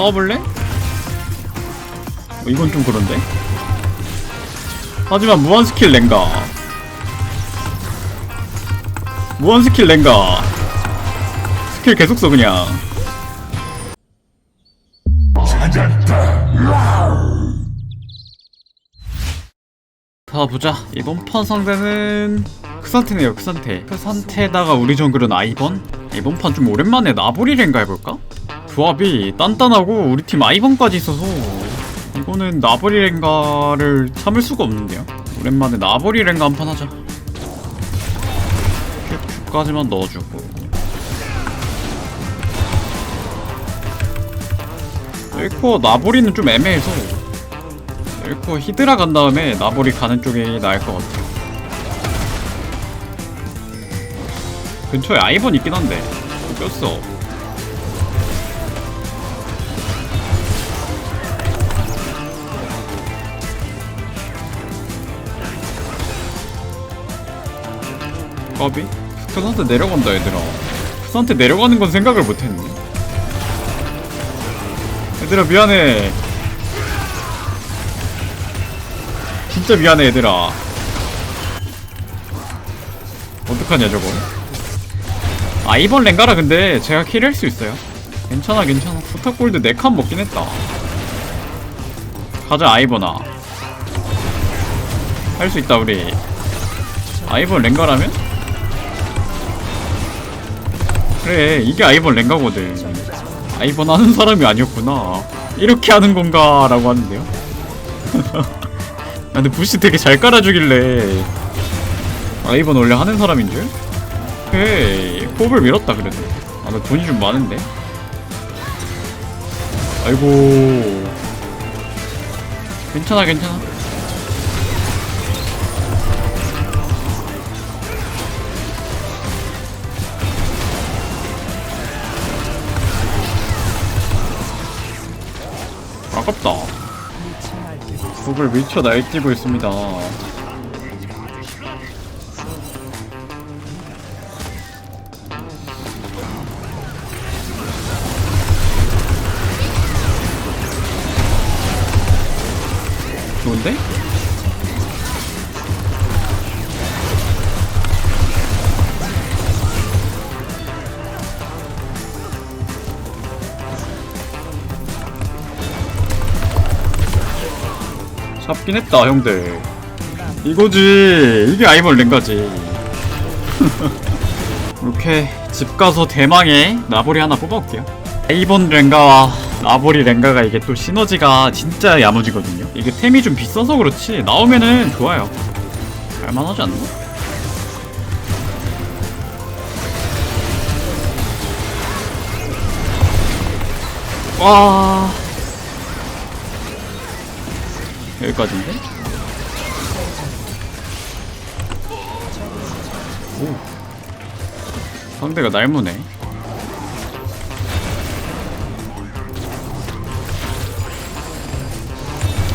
싸워볼래? 뭐 이건 좀 그런데? 하지만 무한 스킬 랭가 무한 스킬 랭가 스킬 계속 써 그냥. 자 보자. 이번 판 상대는 크산테네요 크산테. 크산테에다가 우리 정글은 아이번? 이번 판 좀 오랜만에 나보리 랭가 해볼까? 조합이 단단하고 우리 팀 아이번까지 있어서 이거는 나보리 랭가를 참을 수가 없는데요. 오랜만에 나보리 랭가 한 판 하자. 큐까지만 넣어주고. 엘코어 나보리는 좀 애매해서 엘코어 히드라 간 다음에 나보리 가는 쪽이 나을 것 같아요. 근처에 아이번 있긴 한데 꼈어 까비? 크산테 내려간다 얘들아. 크산테 내려가는 건 생각을 못했네. 얘들아 미안해. 진짜 미안해 얘들아. 어떡하냐 저거? 아 이번 랭가라 근데 제가 킬할 수 있어요? 괜찮아 괜찮아. 부탁골드 4칸 먹긴 했다. 가자 아이번아 할수 있다 우리. 아이번 랭가라면? 그래 이게 아이번 랭가거든. 아이번 하는 사람이 아니었구나. 이렇게 하는 건가 라고 하는데요? 아, 근데 부시 되게 잘 깔아주길래 아이번 원래 하는 사람인 줄? 오케이 홉을 밀었다 그래도. 아나 돈이 좀 많은데? 아이고. 괜찮아 괜찮아 아깝다 북을 미쳐 날뛰고 있습니다 좋은데? 잡긴 했다 형들. 이거지. 이게 아이벌 랭가지. 이렇게 집 가서 대망의 나보리 하나 뽑아올게요. 아이번 랭가와 나보리 랭가가 이게 또 시너지가 진짜 야무지거든요. 이게 템이 좀 비싸서 그렇지 나오면은 좋아요. 갈만하지 않나? 와 여기까지인데? 오. 상대가 날무네.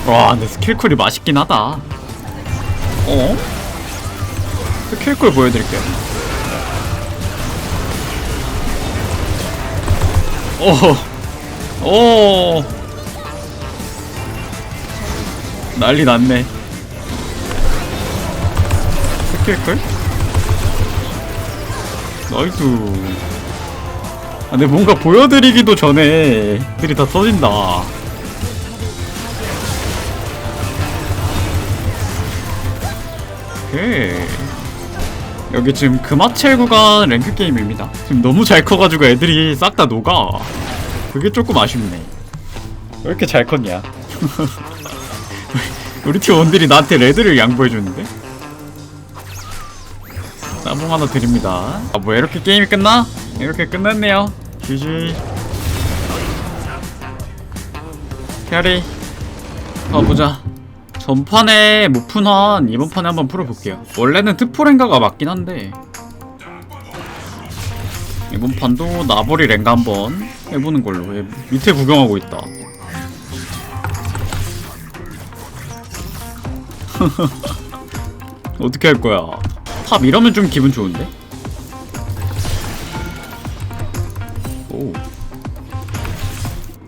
와 근데 스킬쿨이 맛있긴 하다. 어? 스킬쿨 보여드릴게요. 오, 오, 난리 났네. 스킬클? 나이스. 아, 근데 뭔가 보여드리기도 전에 들이 다 터진다. 오케이. 여기 지금 금화첼 구간 랭크 게임입니다. 지금 너무 잘 커가지고 애들이 싹 다 녹아. 그게 조금 아쉽네. 왜 이렇게 잘 컸냐? 우리 팀 원들이 나한테 레드를 양보해주는데? 따봉 하나 드립니다. 아, 뭐 이렇게 게임이 끝나? 이렇게 끝났네요. GG. 캐리. 가보자. 전판에 못 푼한 이번 판에 한번 풀어볼게요. 원래는 트포랭가가 맞긴 한데 이번 판도 나보리 랭가 한번 해보는 걸로. 얘 밑에 구경하고 있다. 어떻게 할 거야? 탑 이러면 좀 기분 좋은데? 오.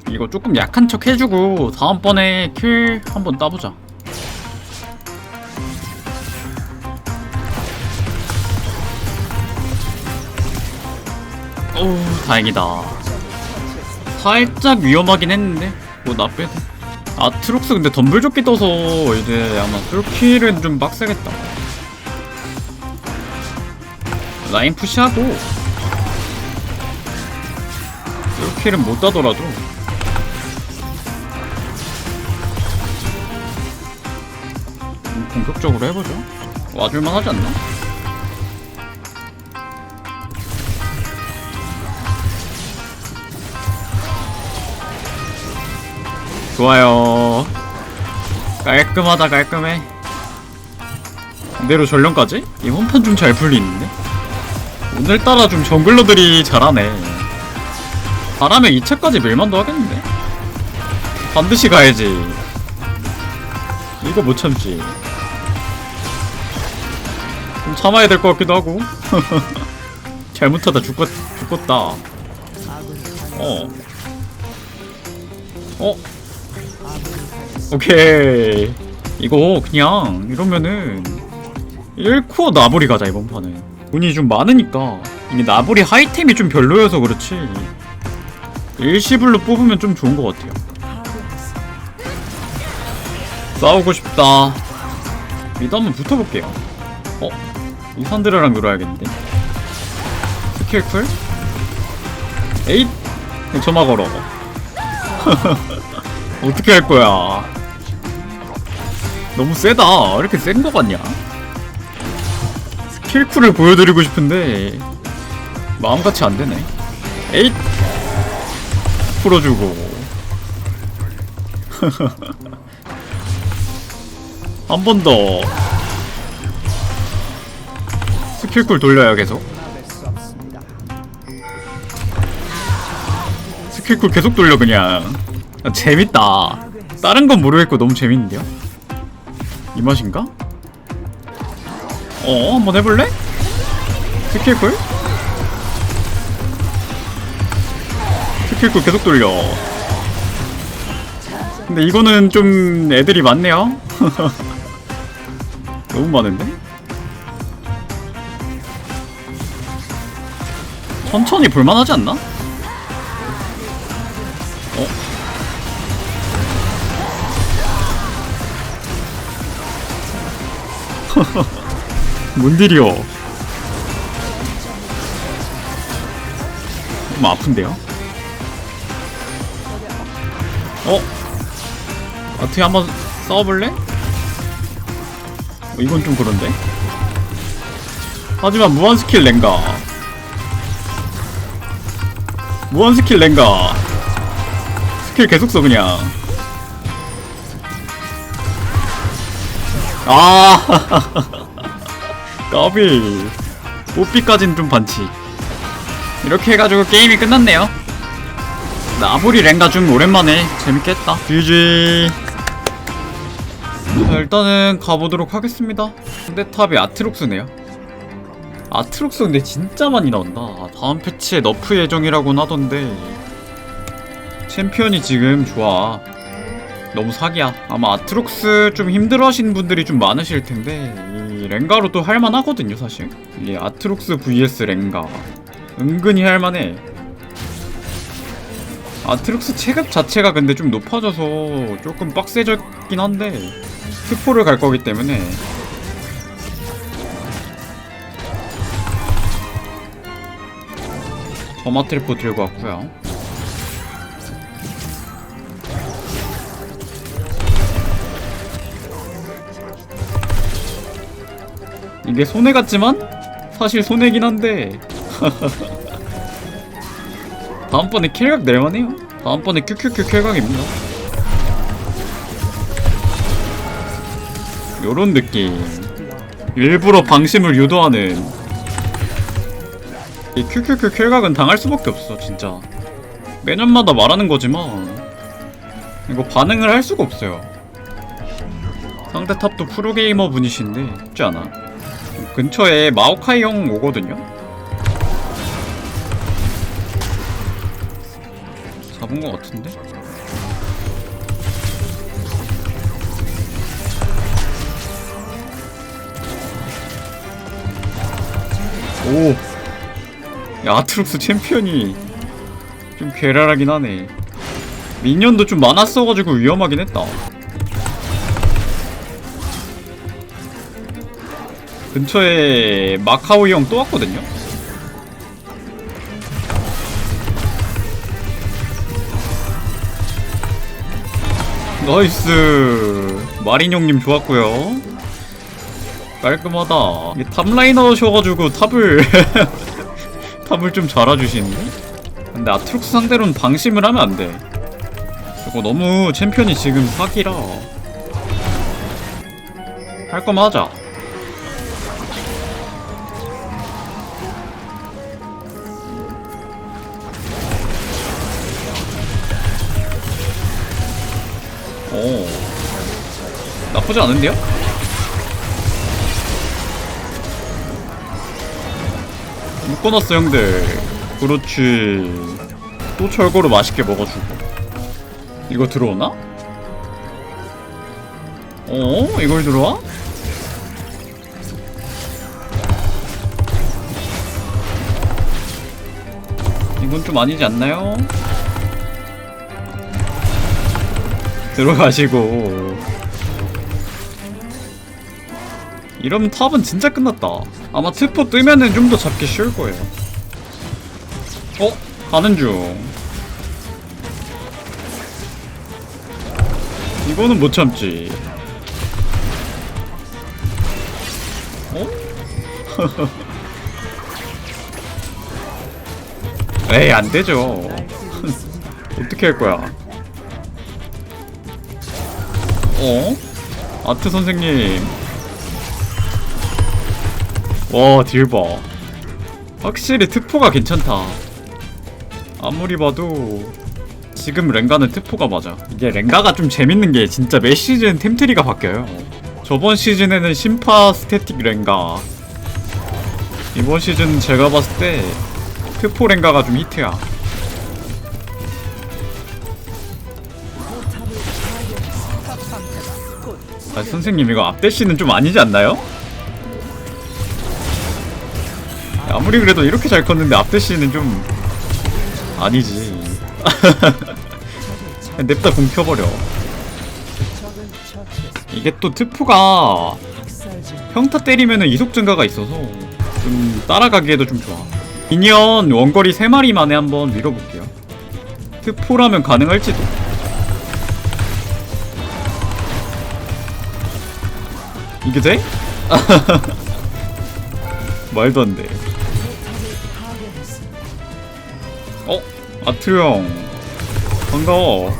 이거 조금 약한 척 해주고 다음번에 킬 한번 따보자 오 다행이다 살짝 위험하긴 했는데 뭐 나빼도 아트록스 근데 덤블조끼 떠서 이제 아마 뚫킬은 좀 빡세겠다 라인 푸시하고 뚫킬은 못 따더라도 좀 본격적으로 해보죠 와줄만 하지 않나? 좋아요. 깔끔하다 깔끔해. 그대로 전령까지? 이번 판좀 잘 풀리는데? 오늘따라 좀 정글러들이 잘하네. 바람에 2차까지 밀만도 하겠는데? 반드시 가야지. 이거 못 참지. 좀 참아야 될 것 같기도 하고. 잘못하다 죽겠, 죽겠다. 어. 어? 오케이. 이거 그냥 이러면은 1코어 나부리 가자 이번 판은 돈이 좀 많으니까. 이게 나부리 하이템이 좀 별로여서 그렇지. 일시불로 뽑으면 좀 좋은 것 같아요. 싸우고 싶다. 미드 한번 붙어볼게요. 어? 이 산드라랑 놀아야겠는데? 스킬 쿨? 에잇! 점화 걸어 어떻게 할 거야 너무 세다. 왜 이렇게 센 거 같냐? 스킬쿨을 보여드리고 싶은데 마음같이 안 되네. 에잇 풀어주고 한 번 더 스킬쿨 돌려야 계속. 스킬쿨 계속 돌려 그냥. 아, 재밌다. 다른 건 모르겠고 너무 재밌는데요? 이 맛인가? 어, 한번 해볼래? 스킬풀? 스킬풀 계속 돌려. 근데 이거는 좀 애들이 많네요? 너무 많은데? 천천히 볼만하지 않나? 뭔 딜이요? 좀 아픈데요? 어? 어떻게 한번 싸워볼래? 어, 이건 좀 그런데? 하지만 무한 스킬 랭가 무한 스킬 랭가 스킬 계속 써 그냥 아 까비 뽀삐까진 좀 반치 이렇게 해가지고 게임이 끝났네요. 나보리 랭가 좀 오랜만에 재밌겠다. GG 자, 일단은 가보도록 하겠습니다. 상대탑이 아트록스네요. 아트록스 근데 진짜 많이 나온다. 다음 패치에 너프 예정이라고는 하던데. 챔피언이 지금 좋아 너무 사기야. 아마 아트록스 좀 힘들어 하시는 분들이 좀 많으실 텐데 이 랭가로 또 할만하거든요, 사실. 이 아트록스 vs 랭가 은근히 할만해. 아트록스 체급 자체가 근데 좀 높아져서 조금 빡세졌긴 한데 스포를 갈 거기 때문에 저마트리포 들고 왔고요. 이게 손해 같지만 사실 손해긴 한데. 다음번에 킬각 낼만해요. 다음번에 큐큐큐 킬각입니다 요런 느낌. 일부러 방심을 유도하는. 이 큐큐큐 킬각은 당할 수밖에 없어 진짜. 매년마다 말하는 거지만 이거 반응을 할 수가 없어요. 상대 탑도 프로게이머 분이신데 쉽지 않아 근처에 마오카이 형 오거든요? 잡은 것 같은데? 오! 야, 아트룩스 챔피언이 좀 괴랄하긴 하네. 미니언도 좀 많았어가지고 위험하긴 했다. 근처에 마카오 형 또 왔거든요? 나이스. 마린 형님 좋았고요. 깔끔하다. 탑라이너셔가지고 탑을 탑을 좀 잘아주시는데? 근데 아트룩스 상대로는 방심을 하면 안돼. 저거 너무 챔피언이 지금 사기라. 할 거면 하자 나쁘지 않은데요? 묶어놨어 형들 그렇지 또 철거로 맛있게 먹어주고 이거 들어오나? 어? 이걸 들어와? 이건 좀 아니지 않나요? 들어가시고 이러면 탑은 진짜 끝났다. 아마 특포 뜨면은 좀 더 잡기 쉬울 거예요. 어? 가는 중. 이거는 못 참지. 어? 에이 안되죠. 어떻게 할 거야? 어? 아트 선생님 와 딜봐 확실히 특포가 괜찮다. 아무리 봐도 지금 랭가는 특포가 맞아. 이게 랭가가 좀 재밌는 게 진짜 매 시즌 템트리가 바뀌어요. 저번 시즌에는 심파 스태틱 랭가. 이번 시즌 제가 봤을 때 특포 랭가가 좀 히트야. 아, 선생님 이거 앞대시는 좀 아니지 않나요? 아무리 그래도 이렇게 잘 컸는데 앞대시는 좀 아니지. 냅다 공 켜버려. 이게 또 트프가 평타 때리면은 이속 증가가 있어서 좀 따라가기에도 좀 좋아. 미니언 원거리 3마리 만에 한번 밀어볼게요. 트포라면 가능할지도. 이게 돼? 말도 안 돼. 아트루 형. 반가워.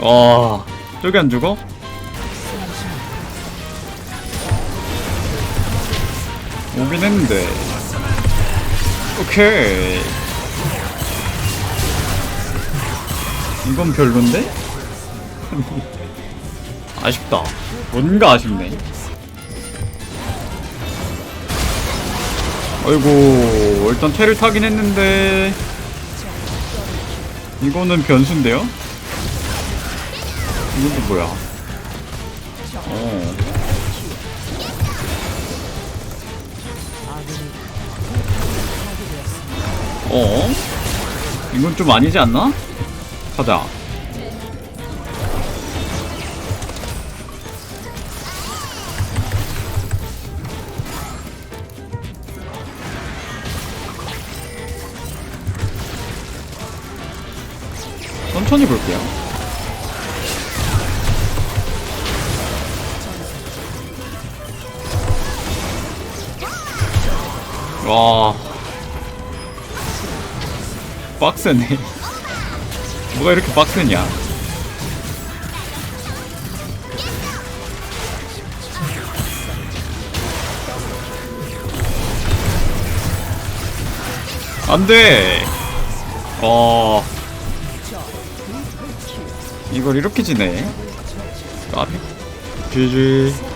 와, 저기 안 죽어? 오긴 했는데. 오케이. 이건 별론데? 아쉽다. 뭔가 아쉽네. 아이고, 일단 테를 타긴 했는데. 이거는 변수인데요? 이건 또 뭐야? 어. 어? 이건 좀 아니지 않나? 가자. 천천히 볼게요. 와. 빡세네. 뭐가 이렇게 빡세냐? 안 돼! 어. 이걸 이렇게 지네. 까비. GG.